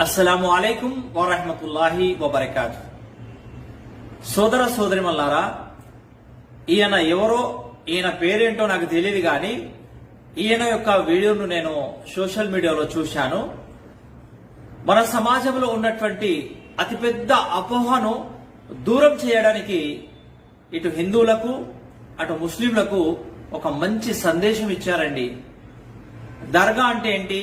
అస్సలాము అలైకుం వరహమతుల్లాహి వబర్కాత్ సోదర సోదరిమల్లారా ఈయన ఎవరో ఈయన పేరేంటో నాకు తెలియదు కానీ ఈయన యొక్క వీడియోను నేను సోషల్ మీడియాలో చూశాను. మన సమాజంలో ఉన్నటువంటి అతిపెద్ద అపోహను దూరం చేయడానికి ఇటు హిందువులకు అటు ముస్లింలకు ఒక మంచి సందేశం ఇచ్చారండి. దర్గా అంటే ఏంటి?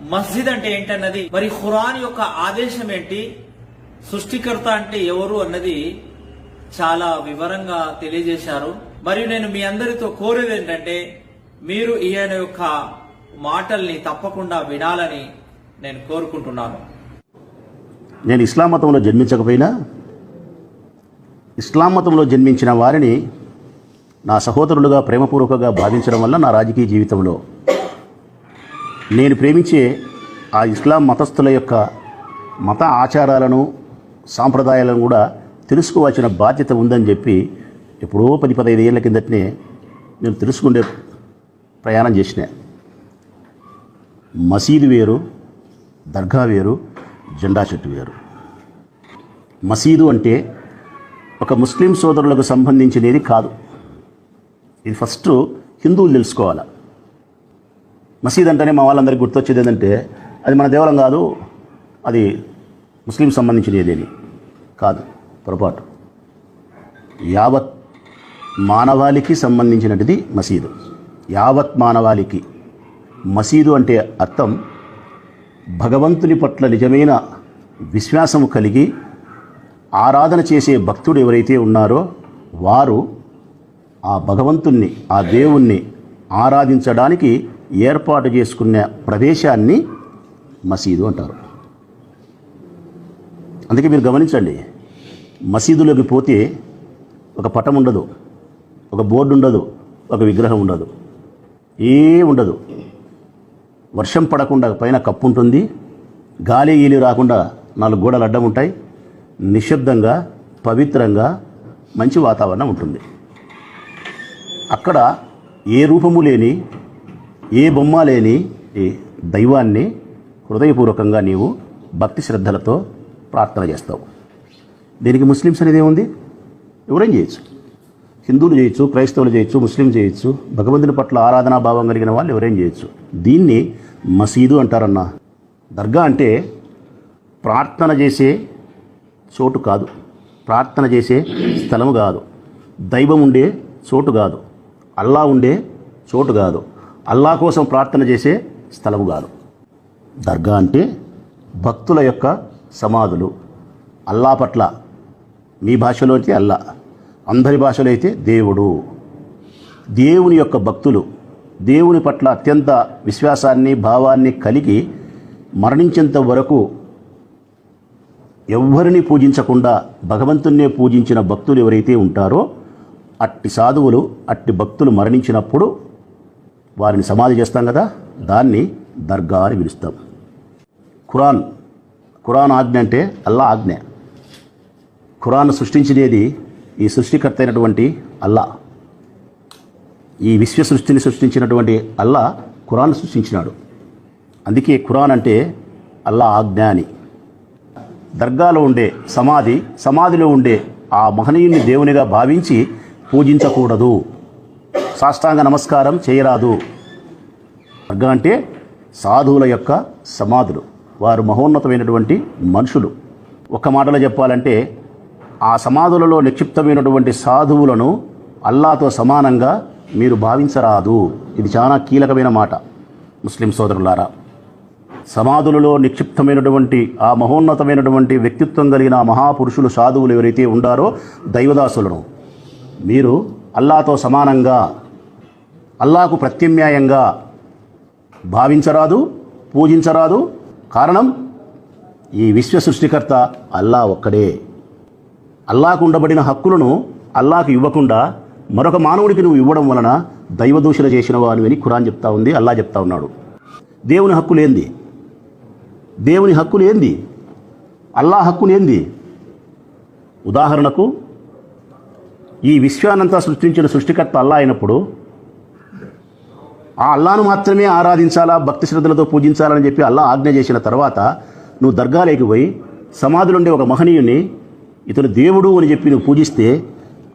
మస్జిద్ అంటే ఏంటన్నది? మరి ఖురాన్ యొక్క ఆదేశం ఏంటి? సృష్టికర్త అంటే ఎవరు అన్నది చాలా వివరంగా తెలియజేశారు. మరియు నేను మీ అందరితో కోరేది ఏంటంటే మీరు ఈయన యొక్క మాటల్ని తప్పకుండా వినాలని నేను కోరుకుంటున్నాను. నేను ఇస్లాం మతంలో జన్మించకపోయినా ఇస్లాం మతంలో జన్మించిన వారిని నా సహోదరులుగా ప్రేమపూర్వకంగా భావించడం వల్ల నా రాజకీయ జీవితంలో నేను ప్రేమించే ఆ ఇస్లాం మతస్థుల యొక్క మత ఆచారాలను సాంప్రదాయాలను కూడా తెలుసుకోవాల్సిన బాధ్యత ఉందని చెప్పి ఎప్పుడో పది పదహైదు ఏళ్ళ కిందటనే నేను తెలుసుకునే ప్రయాణం చేసిన. మసీదు వేరు దర్గా వేరు జెండా చెట్టు వేరు. మసీదు అంటే ఒక ముస్లిం సోదరులకు సంబంధించినది కాదు. ఇది ఫస్ట్ హిందువులు తెలుసుకోవాలి. మసీద్ అంటేనే మా వాళ్ళందరికీ గుర్తొచ్చేది ఏంటంటే అది మన దేవాలయం కాదు అది ముస్లిం సంబంధించినది అని. కాదు పొరపాటు. యావత్ మానవాళికి సంబంధించినటిది మసీదు. యావత్ మానవాళికి. మసీదు అంటే అర్థం భగవంతుని పట్ల నిజమైన విశ్వాసము కలిగి ఆరాధన చేసే భక్తుడు ఎవరైతే ఉన్నారో వారు ఆ భగవంతుణ్ణి ఆ దేవుణ్ణి ఆరాధించడానికి ఏర్పాటు చేసుకునే ప్రదేశాన్ని మసీదు అంటారు. అందుకే మీరు గమనించండి మసీదులోకి పోతే ఒక పటం ఉండదు ఒక బోర్డు ఉండదు ఒక విగ్రహం ఉండదు. ఏ ఉండదు. వర్షం పడకుండా పైన కప్పు ఉంటుంది గాలి ఈలి రాకుండా నాలుగు గోడలు అడ్డం ఉంటాయి నిశ్శబ్దంగా పవిత్రంగా మంచి వాతావరణం ఉంటుంది. అక్కడ ఏ రూపము లేని ఏ బొమ్మ లేని ఈ దైవాన్ని హృదయపూర్వకంగా నీవు భక్తి శ్రద్ధలతో ప్రార్థన చేస్తావు. దీనికి ముస్లిమ్స్ అనేది ఏముంది? ఎవరేం చేయొచ్చు? హిందువులు చేయొచ్చు క్రైస్తవులు చేయొచ్చు ముస్లిం చేయొచ్చు భగవంతుని పట్ల ఆరాధనా భావం కలిగిన వాళ్ళు ఎవరేం చేయొచ్చు? దీన్ని మసీదు అంటారన్న. దర్గా అంటే ప్రార్థన చేసే చోటు కాదు. ప్రార్థన చేసే స్థలము కాదు. దైవం ఉండే చోటు కాదు. అల్లా ఉండే చోటు కాదు. అల్లా కోసం ప్రార్థన చేసే స్థలము కాదు. దర్గా అంటే భక్తుల యొక్క సమాధులు. అల్లా పట్ల మీ భాషలో అయితే అల్లా అందరి భాషలో అయితే దేవుడు. దేవుని యొక్క భక్తులు దేవుని పట్ల అత్యంత విశ్వాసాన్ని భావాన్ని కలిగి మరణించేంత వరకు ఎవ్వరిని పూజించకుండా భగవంతున్నే పూజించిన భక్తులు ఎవరైతే ఉంటారో అట్టి సాధువులు అట్టి భక్తులు మరణించినప్పుడు వారిని సమాధి చేస్తాం కదా దాన్ని దర్గా అని పిలుస్తాం. ఖురాన్ ఖురాన్ ఆజ్ఞ అంటే అల్లా ఆజ్ఞ. ఖురాన్ సృష్టించినది ఈ సృష్టికర్త అయినటువంటి అల్లా. ఈ విశ్వ సృష్టిని సృష్టించినటువంటి అల్లా ఖురాన్ సృష్టించినాడు. అందుకే ఖురాన్ అంటే అల్లా ఆజ్ఞ అని. దర్గాలో ఉండే సమాధి సమాధిలో ఉండే ఆ మహనీయుని దేవునిగా భావించి పూజించకూడదు. సాష్టాంగ నమస్కారం చేయరాదు. దర్గా అంటే సాధువుల యొక్క సమాధులు. వారు మహోన్నతమైనటువంటి మనుషులు. ఒక మాటలో చెప్పాలంటే ఆ సమాధులలో నిక్షిప్తమైనటువంటి సాధువులను అల్లాతో సమానంగా మీరు భావించరాదు. ఇది చాలా కీలకమైన మాట. ముస్లిం సోదరులారా సమాధులలో నిక్షిప్తమైనటువంటి ఆ మహోన్నతమైనటువంటి వ్యక్తిత్వం కలిగిన మహాపురుషులు సాధువులు ఎవరైతే ఉండారో దైవదాసులను మీరు అల్లాతో సమానంగా అల్లాకు ప్రత్యామ్నాయంగా భావించరాదు పూజించరాదు. కారణం ఈ విశ్వ సృష్టికర్త అల్లా ఒక్కడే. అల్లాకు ఉండబడిన హక్కులను అల్లాకు ఇవ్వకుండా మరొక మానవుడికి నువ్వు ఇవ్వడం వలన దైవదూషణ చేసిన వారు అని ఖురాన్ చెప్తా ఉంది అల్లా చెప్తా ఉన్నాడు. దేవుని హక్కులేంది దేవుని హక్కులేంది అల్లా హక్కులేంది ఉదాహరణకు ఈ విశ్వానంతా సృష్టించిన సృష్టికర్త అల్లా అయినప్పుడు ఆ అల్లాను మాత్రమే ఆరాధించాలా భక్తి శ్రద్ధలతో పూజించాలని చెప్పి అల్లా ఆజ్ఞ చేసిన తర్వాత నువ్వు దర్గాలోకి పోయి సమాధులుండే ఒక మహనీయుని ఇతను దేవుడు అని చెప్పి నువ్వు పూజిస్తే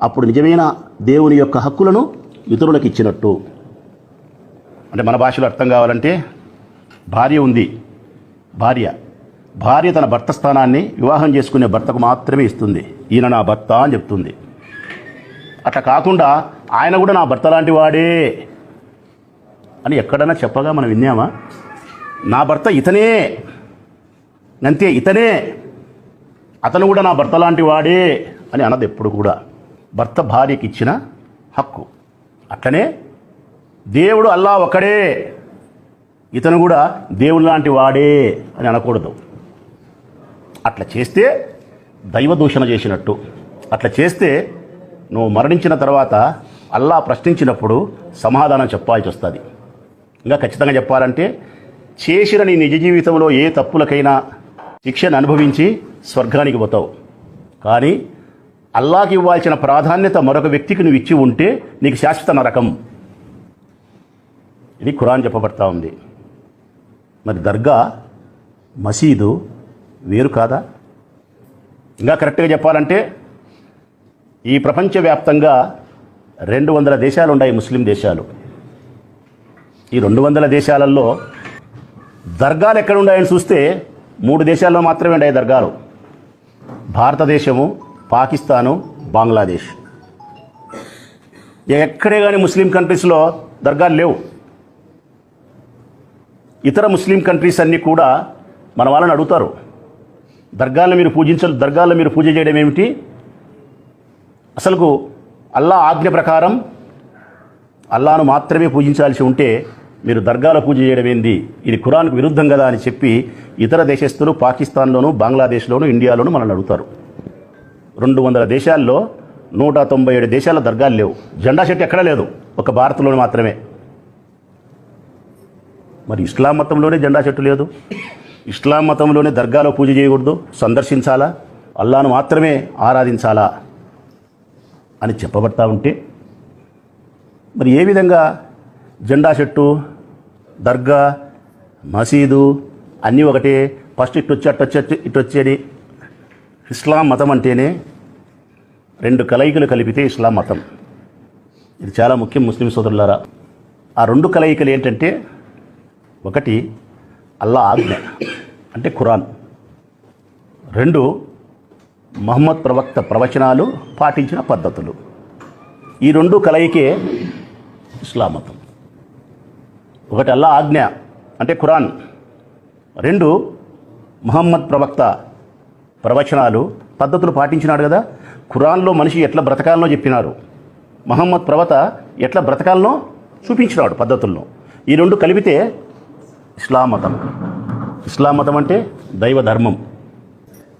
అప్పుడు నిజమైన దేవుని యొక్క హక్కులను ఇతరులకు ఇచ్చినట్టు. అంటే మన భాషలో అర్థం కావాలంటే భార్య ఉంది. భార్య. భార్య తన భర్త స్థానాన్ని వివాహం చేసుకునే భర్తకు మాత్రమే ఇస్తుంది. ఈయన నా భర్త అని చెప్తుంది. అట్లా కాకుండా ఆయన కూడా నా భర్త లాంటి వాడే. అని ఎక్కడైనా చెప్పగా మనం విన్నామా? నా భర్త ఇతనే. అంతే ఇతనే. అతను కూడా నా భర్త లాంటి వాడే అని అన్నది ఎప్పుడు కూడా. భర్త భార్యకి ఇచ్చిన హక్కు. అట్లనే దేవుడు అల్లా ఒకడే. ఇతను కూడా దేవుడు లాంటి వాడే అని అనకూడదు. అట్లా చేస్తే దైవ దూషణ చేసినట్టు. అట్లా చేస్తే నువ్వు మరణించిన తర్వాత అల్లా ప్రశ్నించినప్పుడు సమాధానం చెప్పాల్సి వస్తుంది. ఇంకా ఖచ్చితంగా చెప్పాలంటే చేసిన నీ నిజ జీవితంలో ఏ తప్పులకైనా శిక్షను అనుభవించి స్వర్గానికి పోతావు. కానీ అల్లాకి ఇవ్వాల్సిన ప్రాధాన్యత మరొక వ్యక్తికి నువ్వు ఇచ్చి ఉంటే నీకు శాశ్వత నరకం. ఇది ఖురాన్ చెప్పబడతా ఉంది. మరి దర్గా మసీదు వేరు కాదా? ఇంకా కరెక్ట్గా చెప్పాలంటే ఈ ప్రపంచవ్యాప్తంగా రెండు వందల దేశాలు ఉన్నాయి ముస్లిం దేశాలు. ఈ రెండు వందల దేశాలలో దర్గాలు ఎక్కడ ఉన్నాయని చూస్తే మూడు దేశాల్లో మాత్రమే ఉన్నాయి దర్గాలు. భారతదేశము పాకిస్తాను బంగ్లాదేశ్. ఎక్కడే కానీ ముస్లిం కంట్రీస్లో దర్గాలు లేవు. ఇతర ముస్లిం కంట్రీస్ అన్నీ కూడా మన వాళ్ళని అడుగుతారు. దర్గాలను మీరు పూజించాలి దర్గాలను మీరు పూజ చేయడం ఏమిటి? అసలుకు అల్లా ఆజ్ఞ ప్రకారం అల్లాను మాత్రమే పూజించాల్సి ఉంటే మీరు దర్గాల పూజ చేయడం ఏంది? ఇది ఖురాన్కు విరుద్ధం కదా అని చెప్పి ఇతర దేశస్తులు పాకిస్తాన్లోను బంగ్లాదేశ్లోను ఇండియాలోను మనల్ని అడుగుతారు. రెండు వందల దేశాల్లో నూట తొంభై ఏడు దేశాల దర్గాలు లేవు. జెండా చెట్టు ఎక్కడా లేదు. ఒక భారత్లోనే మాత్రమే. మరి ఇస్లాం మతంలోనే జెండా చెట్టు లేదు. ఇస్లాం మతంలోనే దర్గాలో పూజ చేయకూడదు. సందర్శించాలా? అల్లాను మాత్రమే ఆరాధించాలా? అని చెప్పబడతా ఉంటే మరి ఏ విధంగా జెండా చెట్టు దర్గా మసీదు అన్నీ ఒకటే. ఫస్ట్ ఇటు వచ్చి అటు వచ్చి ఇటు వచ్చేది ఇస్లాం మతం అంటేనే రెండు కలయికలు కలిపితే ఇస్లాం మతం. ఇది చాలా ముఖ్యం ముస్లిం సోదరులారా. ఆ రెండు కలయికలు ఏంటంటే ఒకటి అల్లా ఆజ్ఞ అంటే ఖురాన్. రెండు మహమ్మద్ ప్రవక్త ప్రవచనాలు పాటించిన పద్ధతులు. ఈ రెండు కలయికే ఇస్లాం మతం. ఒకటి అల్లా ఆజ్ఞ అంటే ఖురాన్. రెండు మహమ్మద్ ప్రవక్త ప్రవచనాలు పద్ధతులు పాటించినాడు కదా ఖురాన్లో మనిషి ఎట్లా బ్రతకాలనో చెప్పినారు. మహమ్మద్ ప్రవత ఎట్లా బ్రతకాలనో చూపించినాడు పద్ధతుల్లో. ఈ రెండు కలిపితే ఇస్లాం మతం. ఇస్లాం మతం అంటే దైవ ధర్మం.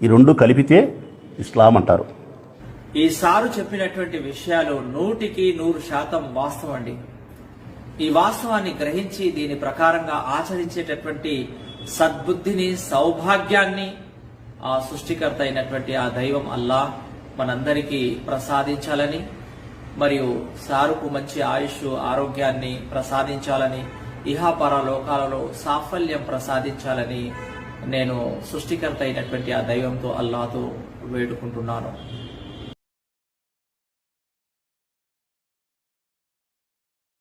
ఈ రెండు కలిపితే ఇస్లాం అంటారు. ఈ సారు చెప్పినటువంటి విషయాలు నూటికి నూరు శాతం వాస్తవం అండి. ఈ వాస్తవాన్ని గ్రహించి దీని ప్రకారంగా ఆచరించేటటువంటి సద్బుద్ధిని సౌభాగ్యాన్ని ఆ సృష్టికర్త అయినటువంటి ఆ దైవం అల్లా మనందరికీ ప్రసాదించాలని మరియు సారుకు మంచి ఆయుష్ ఆరోగ్యాన్ని ప్రసాదించాలని ఇహాపర లోకాలలో సాఫల్యం ప్రసాదించాలని నేను సృష్టికర్త అయినటువంటి ఆ దైవంతో అల్లాతో వేడుకుంటున్నాను.